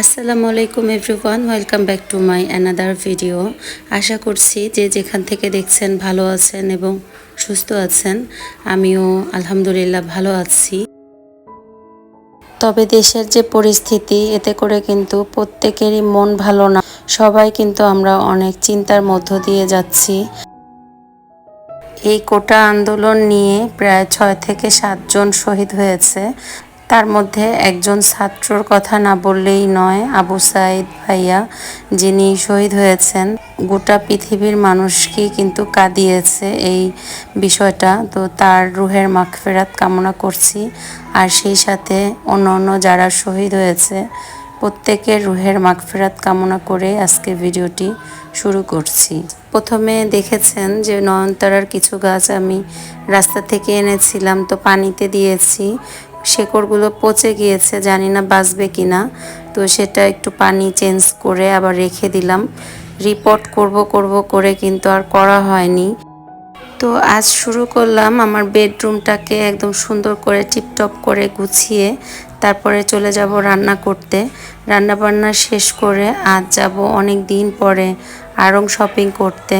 আসসালামু আলাইকুম everyone, welcome back to my another video. আশা করছি যে যেখান থেকে দেখছেন ভালো আছেন এবং সুস্থ আছেন, আমিও আলহামদুলিল্লাহ ভালো আছি। তবে দেশের যে পরিস্থিতি, এতে করে কিন্তু প্রত্যেকেরই মন ভালো না। সবাই কিন্তু আমরা অনেক চিন্তার মধ্য দিয়ে যাচ্ছি। এই কোটা আন্দোলন নিয়ে প্রায় ছয় থেকে সাতজন শহীদ হয়েছে। তার মধ্যে একজন ছাত্রর কথা না বললেই নয়, আবু সাইদ ভাইয়া, যিনি শহীদ হয়েছেন। গোটা পৃথিবীর মানুষকে কিন্তু কাঁদিয়েছে এই বিষয়টা। তো তার রুহের মাগফেরাত কামনা করছি। আর সেই সাথে অন্য অন্য যারা শহীদ হয়েছে, প্রত্যেকের রুহের মাগফেরাত কামনা করে আজকে ভিডিওটি শুরু করছি। প্রথমে দেখেছেন যে নয়নতারার কিছু গাছ আমি রাস্তা থেকে এনেছিলাম, তো পানিতে দিয়েছি। শেকড়গুলো পচে গিয়েছে, জানি না বাঁচবে কি না তো সেটা একটু পানি চেঞ্জ করে আবার রেখে দিলাম। রিপোর্ট করব করব করে কিন্তু আর করা হয়নি। তো আজ শুরু করলাম আমার বেডরুমটাকে একদম সুন্দর করে টিপটপ করে গুছিয়ে তারপরে চলে যাব রান্না করতে। রান্না বান্না শেষ করে আজ যাব অনেক দিন পরে আরং শপিং করতে।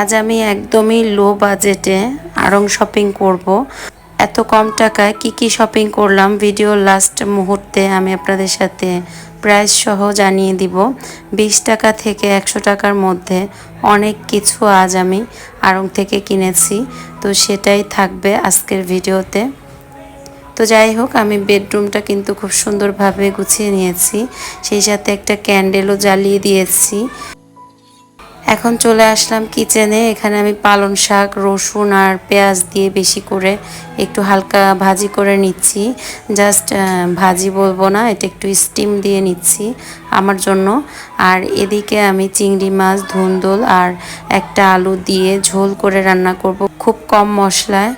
আজ আমি একদমই লো বাজেটে আরং শপিং করব। এত কম টাকায় কি কি শপিং করলাম? ভিডিও লাস্ট মুহূর্তে আমি আপনাদের সাথে প্রাইস সহ জানিয়ে দিব। বিশ টাকা থেকে একশো টাকার মধ্যে অনেক কিছু আজ আমি আড়ং থেকে কিনেছি। তো সেটাই থাকবে আজকের ভিডিওতে। তো যাই হোক, আমি বেডরুমটা কিন্তু খুব সুন্দরভাবে গুছিয়ে নিয়েছি। সেই সাথে একটা ক্যান্ডেলও জ্বালিয়ে দিয়েছি। এখন চলে আসলাম কিচেনে এখানে আমি পালং শাক, রসুন আর পেঁয়াজ দিয়ে বেশি করে একটু হালকা ভাজি করে নিচ্ছি। জাস্ট ভাজি বলব না, এটা একটু স্টিম দিয়ে নিচ্ছি আমার জন্য। আর এদিকে আমি চিংড়ি মাছ, ধুন্দুল আর একটা আলু দিয়ে ঝোল করে রান্না করব। খুব কম মশলায়।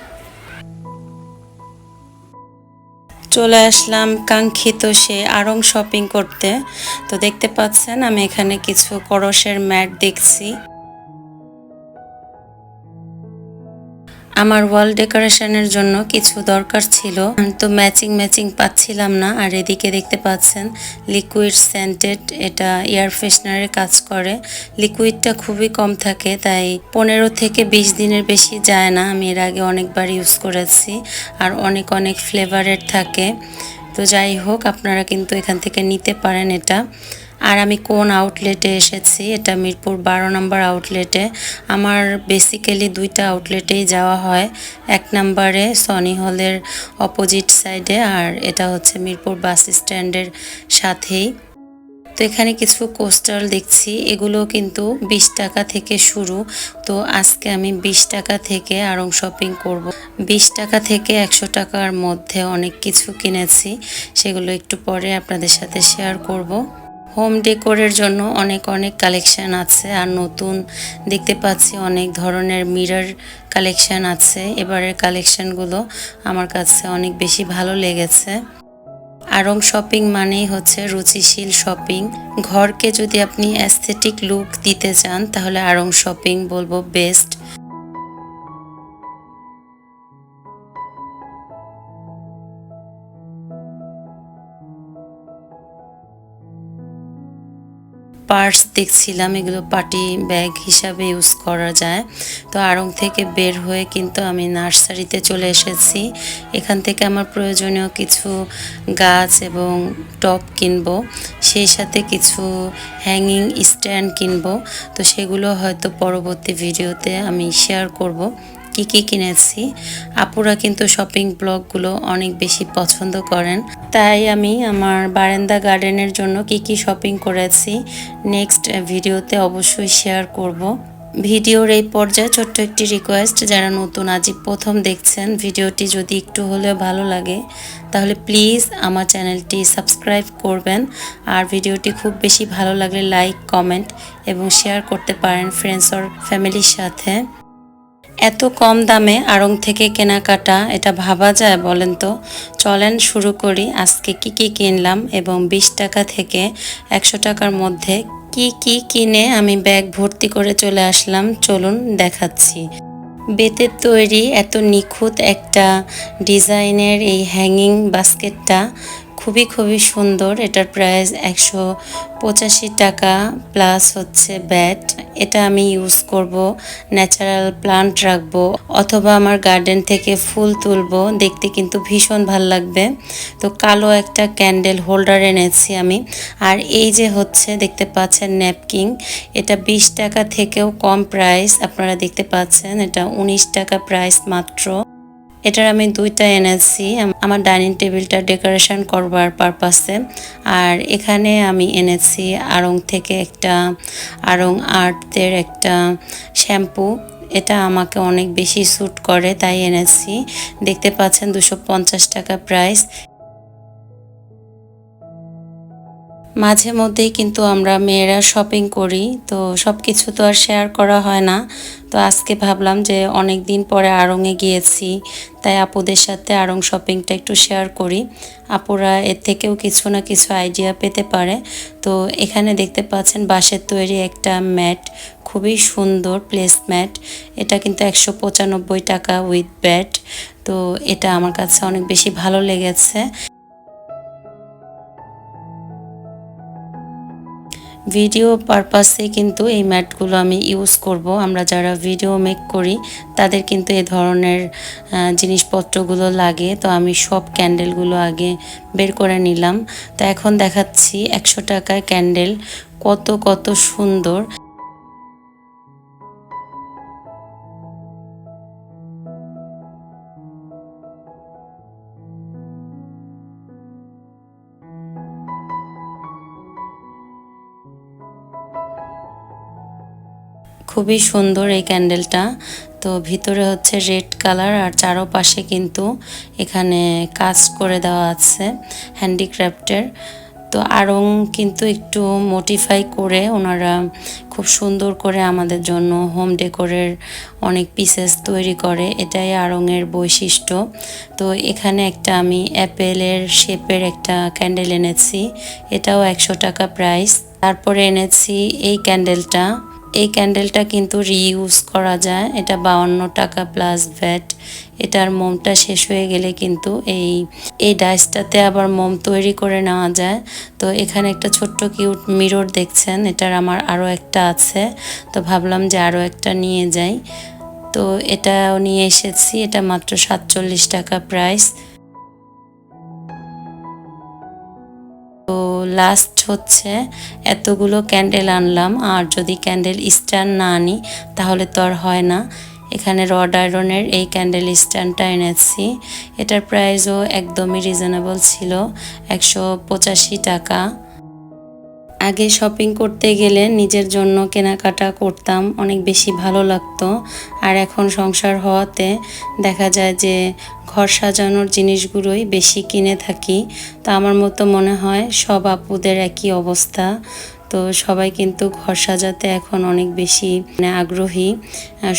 চলে আসলাম কাঙ্ক্ষিত সে আরং শপিং করতে। তো দেখতে পাচ্ছেন, আমি এখানে কিছু করসের ম্যাট দেখছি। আমার ওয়াল ডেকোরেশনের জন্য কিছু দরকার ছিল। তো ম্যাচিং ম্যাচিং পাচ্ছিলাম না। আর এদিকে দেখতে পাচ্ছেন লিকুইড স্যান্টেড এটা এয়ার ফ্রেশনারে কাজ করে। লিকুইডটা খুবই কম থাকে, তাই পনেরো থেকে বিশ দিনের বেশি যায় না। আমি এর আগে অনেকবার ইউজ করেছি। আর অনেক অনেক ফ্লেভারের থাকে। তো যাই হোক, আপনারা কিন্তু এখান থেকে নিতে পারেন এটা। আর আমি কোন আউটলেটে এসেছি, এটা মিরপুর বারো নম্বর আউটলেটে আমার বেসিক্যালি দুইটা আউটলেটেই যাওয়া হয়। এক নম্বরে সনি হলের অপোজিট সাইডে আর এটা হচ্ছে মিরপুর বাস স্ট্যান্ডের সাথেই। তো এখানে কিছু কোস্টার দেখছি, এগুলো কিন্তু বিশ টাকা থেকে শুরু তো আজকে আমি বিশ টাকা থেকে আরং শপিং করব। বিশ টাকা থেকে একশো টাকার মধ্যে অনেক কিছু কিনেছি, সেগুলো একটু পরে আপনাদের সাথে শেয়ার করব। হোম ডেকোরের জন্য অনেক অনেক কালেকশান আছে, আর নতুন দেখতে পাচ্ছি অনেক ধরনের মিরর কালেকশন আছে এবারের কালেকশানগুলো আমার কাছে অনেক বেশি ভালো লেগেছে আরং শপিং মানেই হচ্ছে রুচিশীল শপিং। ঘরকে যদি আপনি অ্যাস্থেটিক লুক দিতে চান, তাহলে আরং শপিং বলব বেস্ট পার্স দেখছিলাম, এগুলো পার্টি ব্যাগ হিসাবে ইউজ করা যায়। তো আড়ং থেকে বের হয়ে কিন্তু আমি নার্সারিতে চলে এসেছি। এখান থেকে আমার প্রয়োজনীয় কিছু গাছ এবং টপ কিনবো, সেই সাথে কিছু হ্যাঙ্গিং স্ট্যান্ড কিনবো। তো সেগুলো হয়তো পরবর্তী ভিডিওতে আমি শেয়ার করব। কি কি কিনেছি? আপুরা কিন্তু শপিং ব্লগগুলো অনেক বেশি পছন্দ করেন। তাই আমি আমার বারান্দা গার্ডেনের জন্য কি কি শপিং করেছি নেক্সট ভিডিওতে অবশ্যই শেয়ার করব। ভিডিওর এই পর্যায়ে ছোট্ট একটি রিকোয়েস্ট যারা নতুন আজই প্রথম দেখছেন, ভিডিওটি যদি একটু হলেও ভালো লাগে, তাহলে প্লিজ আমার চ্যানেলটি সাবস্ক্রাইব করবেন। আর ভিডিওটি খুব বেশি ভালো লাগলে লাইক কমেন্ট এবং শেয়ার করতে পারেন ফ্রেন্ডস ওর ফ্যামিলির সাথে। এত কম দামে আড়ং থেকে কেনাকাটা, এটা ভাবা যায় বলেন তো? চলেন শুরু করি। আজকে কি কি কিনলাম এবং বিশ টাকা থেকে একশো টাকার মধ্যে কি কি কিনে আমি ব্যাগ ভর্তি করে চলে আসলাম, চলুন দেখাচ্ছি। বেতের তৈরি এত নিখুঁত একটা ডিজাইনের এই হ্যাঙ্গিং বাস্কেটটা খুবই খুবই সুন্দর। এটার প্রাইস একশো পঁচাশি টাকা প্লাস হচ্ছে ব্যাট। এটা আমি ইউজ করব ন্যাচারাল প্লান্ট রাখব, অথবা আমার গার্ডেন থেকে ফুল তুলবো, দেখতে কিন্তু ভীষণ ভালো লাগবে। তো কালো একটা ক্যান্ডেল হোল্ডার এনেছি আমি। আর এই যে হচ্ছে, দেখতে পাচ্ছেন ন্যাপকিন এটা বিশ টাকা থেকেও কম প্রাইস আপনারা দেখতে পাচ্ছেন, এটা উনিশ টাকা প্রাইস মাত্র। এটার আমি দুইটা এনেছি, আম- আমার ডাইনিং টেবিলটা ডেকোরেশন করবার পারপাসে। আর এখানে আমি এনেছি আড়ং থেকে একটা আড়ং আর্টের একটা শ্যাম্পু। এটা আমাকে অনেক বেশি স্যুট করে, তাই এনেছি। দেখতে পাচ্ছেন দুশো টাকা প্রাইস মাঝে মধ্যেই কিন্তু আমরা মেয়েরা শপিং করি, তো সব কিছু তো আর শেয়ার করা হয় না। তো আজকে ভাবলাম যে অনেক দিন পরে আড়ংয়ে গিয়েছি, তাই আপুদের সাথে আড়ং শপিংটা একটু শেয়ার করি। আপুরা এর থেকেও কিছু না কিছু আইডিয়া পেতে পারে। তো এখানে দেখতে পাচ্ছেন বাঁশের তৈরি একটা ম্যাট, খুবই সুন্দর প্লেস ম্যাট এটা কিন্তু একশো পঁচানব্বই টাকা উইথ ব্যাট তো এটা আমার কাছে অনেক বেশি ভালো লেগেছে। ভিডিও পারপাসে কিন্তু এই ম্যাটগুলো আমি ইউজ করব। আমরা যারা ভিডিও মেক করি, তাদের কিন্তু এ ধরনের জিনিসপত্রগুলো লাগে। তো আমি সব ক্যান্ডেলগুলো আগে বের করে নিলাম। তো এখন দেখাচ্ছি একশো টাকায় ক্যান্ডেল কত কত সুন্দর। খুবই সুন্দর এই ক্যান্ডেলটা তো ভিতরে হচ্ছে রেড কালার আর চারোপাশে কিন্তু এখানে কাজ করে দেওয়া আছে হ্যান্ডিক্রাফটের তো আড়ং কিন্তু একটু মোটিফাই করে ওনারা খুব সুন্দর করে আমাদের জন্য হোম ডেকোরের অনেক পিসেস তৈরি করে। এটাই আড়ংয়ের বৈশিষ্ট্য। তো এখানে একটা আমি অ্যাপেলের শেপের একটা ক্যান্ডেল এনেছি। এটাও একশো টাকা প্রাইস তারপরে এনেছি এই ক্যান্ডেলটা এই ক্যান্ডেলটা কিন্তু রিইউজ করা যায়। এটা বাউন্ন টাকা প্লাস ভ্যাট এটার মোমটা শেষ হয়ে গেলে কিন্তু এই এই ডাইসটাতে আবার মোম তৈরি করে নেওয়া যায়। তো এখানে একটা ছোট্ট কিউট মিরর দেখছেন, এটার আমার আরও একটা আছে। তো ভাবলাম যে আরও একটা নিয়ে যাই। তো এটাও নিয়ে এসেছি, এটা মাত্র সাতচল্লিশ টাকা প্রাইস লাস্ট হচ্ছে এতগুলো ক্যান্ডেল আনলাম, আর যদি ক্যান্ডেল স্ট্যান্ড না আনি, তাহলে তো আর হয় না। এখানে রড আয়রনের এই ক্যান্ডেল স্ট্যান্ডটা এনেছি। এটার প্রাইসও একদমই রিজনেবল ছিল, একশো পঁচাশি টাকা। আগে শপিং করতে গেলে নিজের জন্য কেনাকাটা করতাম, অনেক বেশি ভালো লাগতো। আর এখন সংসার হওয়াতে দেখা যায় যে ঘর সাজানোর জিনিসগুলোই বেশি কিনে থাকি। তো আমার মতো মনে হয় সব আপুদের একই অবস্থা। তো সবাই কিন্তু ঘর সাজাতে এখন অনেক বেশি মানে আগ্রহী।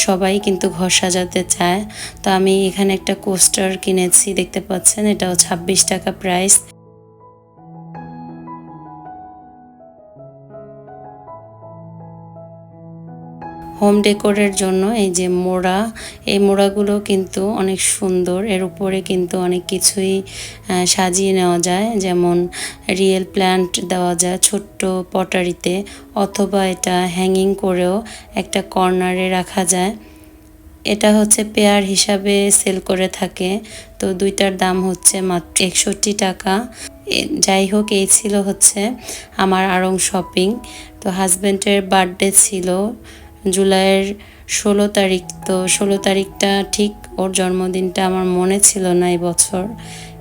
সবাই কিন্তু ঘর সাজাতে চায়। তো আমি এখানে একটা কোস্টার কিনেছি, দেখতে পাচ্ছেন? এটাও ছাব্বিশ টাকা প্রাইস হোম ডেকোরের জন্য এই যে মোড়া, এই মোড়াগুলো কিন্তু অনেক সুন্দর। এর উপরে কিন্তু অনেক কিছুই সাজিয়ে নেওয়া যায়। যেমন রিয়েল প্ল্যান্ট দেওয়া যায় ছোট্ট পটারিতে অথবা এটা হ্যাঙ্গিং করেও একটা কর্নারে রাখা যায়। এটা হচ্ছে পেয়ার হিসাবে সেল করে থাকে। তো দুইটার দাম হচ্ছে মাত্র একষট্টি টাকা। যাই হোক, এই ছিল হচ্ছে আমার আরং শপিং তো হাজব্যান্ডের বার্থডে ছিল। জুলাইয়ের ষোলো তারিখ, তো ষোলো তারিখটা ঠিক ওর জন্মদিনটা আমার মনে ছিল না এবছর বছর।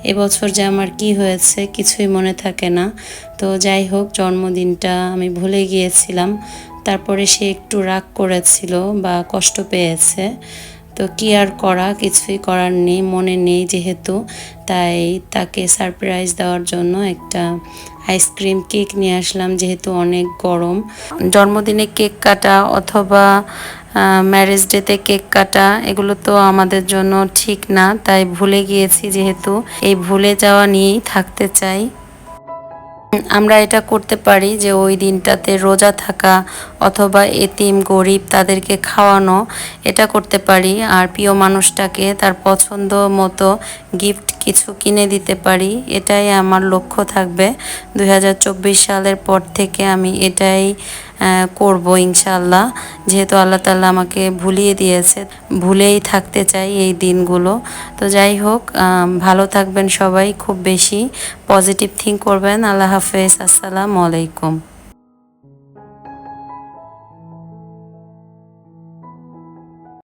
এবছর যে আমার কি হয়েছে কিছুই মনে থাকে না। তো যাই হোক, জন্মদিনটা আমি ভুলে গিয়েছিলাম। তারপরে সে একটু রাগ করেছিল বা কষ্ট পেয়েছে। তো কি আর করা? কিছুই করার নেই, মনে নেই যেহেতু। তাই তাকে সারপ্রাইজ দেওয়ার জন্য একটা আইসক্রিম কেক নিয়ে আসলাম, যেহেতু অনেক গরম। জন্মদিনে কেক কাটা অথবা ম্যারেজ ডেতে কেক কাটা, এগুলো তো আমাদের জন্য ঠিক না। তাই ভুলে গিয়েছি যেহেতু। এই ভুলে যাওয়া নিয়েই থাকতে চাই। আমরা এটা করতে পারি যে ওই দিনটাতে রোজা থাকা অথবা এতিম, গরিব তাদেরকে খাওয়ানো, এটা করতে পারি। আর প্রিয় মানুষটাকে তার পছন্দ মতো গিফট কিছু কিনে দিতে পারি। এটাই আমার লক্ষ্য থাকবে। দু হাজার চব্বিশ সালের পর থেকে আমি এটাই করব ইনশাল্লাহ যেহেতু আল্লাহ তাল্লাহ আমাকে ভুলিয়ে দিয়েছে, ভুলেই থাকতে চাই এই দিনগুলো। তো যাই হোক ভালো থাকবেন সবাই, খুব বেশি পজিটিভ থিঙ্ক করবেন। আল্লাহ হাফেজ, আসসালামু আলাইকুম।